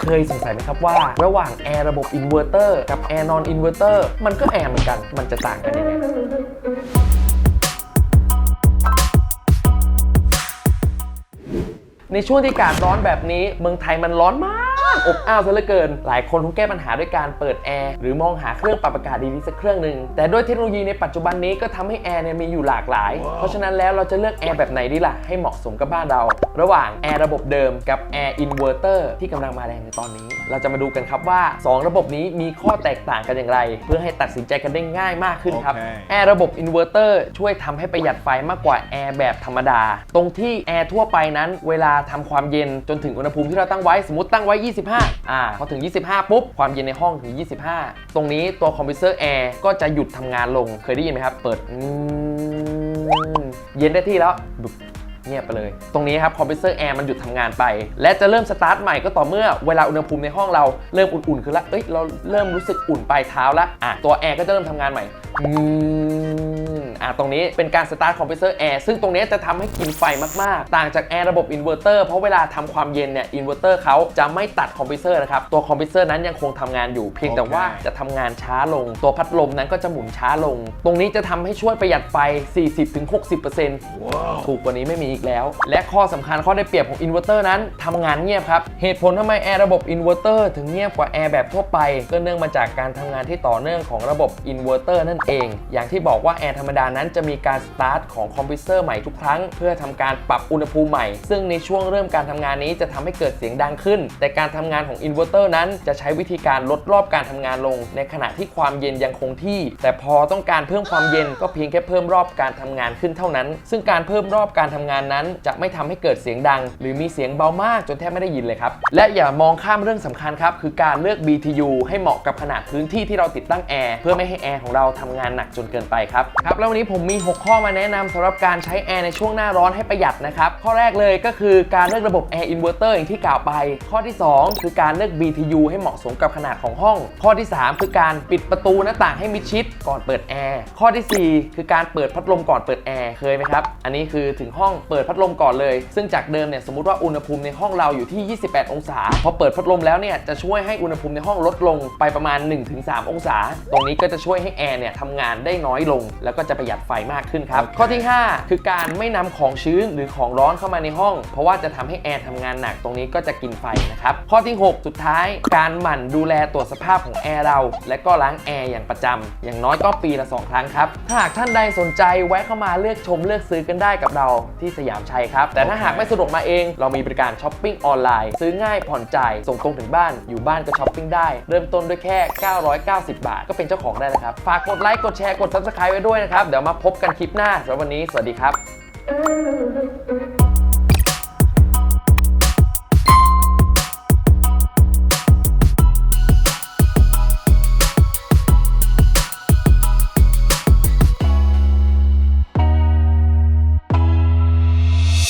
เคยสงสัยไหมครับว่า ระหว่างแอร์ระบบอินเวอร์เตอร์กับแอร์นอนอินเวอร์เตอร์มันก็แอร์เหมือนกัน มันจะต่างกันยังไงในช่วงที่อากาศร้อนแบบนี้ เมืองไทยมันร้อนมาก อบอ้าวซะเหลือเกิน หลายคนคงแก้ปัญหาด้วยการเปิดแอร์หรือมองหาเครื่องปรับอากาศดีๆสักเครื่องหนึ่งแต่ด้วยเทคโนโลยีในปัจจุบันนี้ก็ทำให้แอร์เนี่ยมีอยู่หลากหลาย เพราะฉะนั้นแล้วเราจะเลือกแอร์แบบไหนดีล่ะให้เหมาะสมกับบ้านเรา ระหว่างแอร์ระบบเดิมกับแอร์อินเวอร์เตอร์ที่กำลังมาแรงในตอนนี้ เราจะมาดูกันครับว่า 2 ระบบนี้มีข้อแตกต่างกันอย่างไร เพื่อให้ตัดสินใจกันได้ง่ายมากขึ้นครับ โอเค แอร์ระบบอินเวอร์เตอร์ช่วยทำให้ประหยัดไฟมากกว่าแอร์แบบธรรมดา ตรงที่แอร์ทั่วไปนั้น เวลาทำความเย็นจนถึงอุณหภูมิที่เราตั้งไว้ สมมติตั้งไว้25อ่าพอถึง 25 ปุ๊บ ความเย็นในห้องถึง 25 ตรงนี้ตัวคอมเพรสเซอร์แอร์ก็จะหยุดทำงานลง เคยได้ยินไหมครับ เปิดเย็นได้ที่แล้วเงียบไปเลย ตรงนี้ครับคอมเพรสเซอร์แอร์มันหยุดทำงานไป และจะเริ่มสตาร์ทใหม่ก็ต่อเมื่อเวลาอุณหภูมิในห้องเราเริ่มอุ่นๆขึ้นละ เอ้ย เราเริ่มรู้สึกอุ่นปลายเท้าละอะตัวแอร์ก็จะเริ่มทำงานใหม่ อืมอะตรงนี้เป็นการสตาร์ทคอมเพรสเซอร์แอร์ซึ่งตรงนี้จะทำให้กินไฟมากๆ ต่างจากแอร์ระบบอินเวอร์เตอร์เพราะเวลาทำความเย็นเนี่ยอินเวอร์เตอร์เขาจะไม่ตัดคอมเพรสเซอร์นะครับตัวคอมเพรสเซอร์นั้นยังคงทำงานอยู่เพียงแต่ว่าโอเคจะทำงานช้าลง ตัวพัดลมนั้นก็จะหมุนช้าลง ตรงนี้จะทำให้ช่วยประหยัดไฟ 40-60%ถูกกว่านี้ไม่มีอีกแล้ว และข้อสำคัญข้อได้เปรียบของอินเวอร์เตอร์นั้นทำงานเงียบครับ เหตุผลทำไมแอร์ระบบอินเวอร์เตอร์ถึงเงียบกว่าแอร์แบบทั่วไปก็เนื่องมาจากการทำงานที่ต่อเนื่องของระบบอินเวอร์เตอร์นั่นเอง อย่างที่บอกว่าแอร์ธรรมดานั้นจะมีการสตาร์ทของคอมพิวเตอร์ใหม่ทุกครั้ง เพื่อทำการปรับอุณหภูมิใหม่ ซึ่งในช่วงเริ่มการทำงานนี้จะทำให้เกิดเสียงดังขึ้น แต่การทำงานของอินเวอร์เตอร์นั้นจะใช้วิธีการลดรอบการทำงานลง ในขณะที่ความเย็นยังคงที่ แต่พอต้องการเพิ่มความเย็นก็เพียงแค่เพิ่มรอบการทำงานขึ้นเท่านั้น ซึ่งการเพิ่มรอบการทำงานนั้น จะไม่ทำให้เกิดเสียงดัง หรือมีเสียงเบามากจนแทบไม่ได้ยินเลยครับ และอย่ามองข้ามเรื่องสำคัญครับคือการเลือก BTU ให้เหมาะกับขนาดพื้นที่ที่เราติดตั้งแอร์เพื่อไม่ให้แอร์ของเราทำงานหนักจนเกินไปครับครับแล้ววันนี้ผมมี 6 ข้อมาแนะนำสำหรับการใช้แอร์ในช่วงหน้าร้อนให้ประหยัดนะครับข้อแรกเลยก็คือการเลือกระบบแอร์อินเวอร์เตอร์อย่างที่กล่าวไป ข้อที่ 2 คือการเลือก BTU ให้เหมาะสมกับขนาดของห้อง ข้อที่ 3 คือการปิดประตูหน้าต่างให้มิดชิดก่อนเปิดแอร์ข้อทีสี่ 4 คือการเปิดพัดลมก่อนเปิดแอร์เคยไหมครับอันนี้คือถึงห้องเปิดพัดลมก่อนเลย ซึ่งจากเดิมเนี่ยสมมติว่าอุณหภูมิในห้องเราอยู่ที่ 28 องศา พอเปิดพัดลมแล้วเนี่ยจะช่วยให้อุณหภูมิในห้องลดลงไปประมาณ 1-3 องศา ตรงนี้ก็จะช่วยให้แอร์เนี่ยทำงานได้น้อยลง แล้วก็จะประหยัดไฟมากขึ้นครับโอเคข้อที่ 5 คือการไม่นำของชื้นหรือของร้อนเข้ามาในห้อง เพราะว่าจะทำให้แอร์ทำงานหนักตรงนี้ก็จะกินไฟนะครับ ข้อที่ 6 สุดท้าย การหมั่นดูแลตรวจสภาพของแอร์เรา และก็ล้างแอร์อย่างประจำอย่างน้อยก็ปีละ 2 ครั้งครับ ถ้าหากท่านใดสนใจแวะเข้ามาเลือกชมเลือกซื้อกันได้กับเราที่สยามชัยครับ แต่ถ้าหากไม่สะดวกมาเอง เรามีบริการช้อปปิ้งออนไลน์ ซื้อง่ายผ่อนจ่ายส่งตรงถึงบ้าน อยู่บ้านก็ช้อปปิ้งได้ เริ่มต้นด้วยแค่ 990 บาท ก็เป็นเจ้าของได้แล้วครับ ฝากกดไลค์ กดแชร์ กด subscribe ไว้ด้วยนะครับเดี๋ยวมาพบกันคลิปหน้าสำหรับวันนี้ สวัสดีครับ